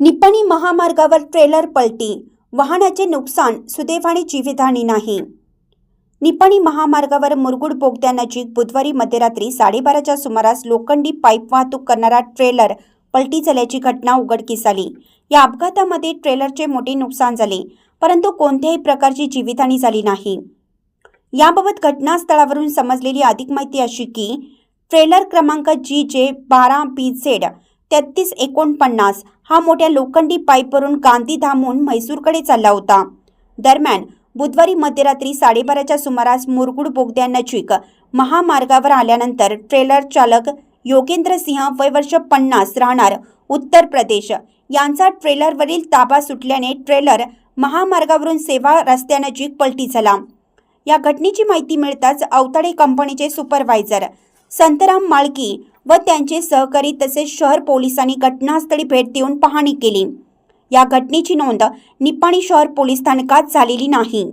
निप्पाणी महामार्गावर ट्रेलर पलटी. वाहनाचे नुकसान सुदैवाने जीवितहानी नाही. निप्पाणी महामार्गावर मुरगुड बोगद्यानजीक बुधवारी मध्यरात्री साडेबाराच्या सुमारास लोखंडी पाईप वाहतूक करणारा ट्रेलर पलटी झाल्याची घटना उघडकीस आली. या अपघातामध्ये ट्रेलरचे मोठे नुकसान झाले परंतु कोणत्याही प्रकारची जीवितहानी झाली नाही. याबाबत घटनास्थळावरून समजलेली अधिक माहिती अशी की ट्रेलर क्रमांक जी जे बारा बी झेड तेहतीस एकोणपन्नास हा मोठ्या लोखंडी पाईपवरून गांधीधामहून म्हैसूरकडे चालला होता. दरम्यान बुधवारी मध्यरात्री साडेबाराच्या सुमारास मुरगुड बोगद्यानजीक महामार्गावर आल्यानंतर ट्रेलर चालक योगेंद्र सिंह वय वर्ष पन्नास राहणार उत्तर प्रदेश. यांचा ट्रेलरवरील ताबा सुटल्याने ट्रेलर महामार्गावरून सेवा रस्त्यानजीक पलटी झाला. या घटनेची माहिती मिळताच अवताडे कंपनीचे सुपरवायझर संतराम माळकी व त्यांचे सहकारी तसेच शहर पोलिसांनी घटनास्थळी भेट देऊन पाहणी केली. या घटनेची नोंद निपाणी शहर पोलीस स्थानकात झालेली नाही.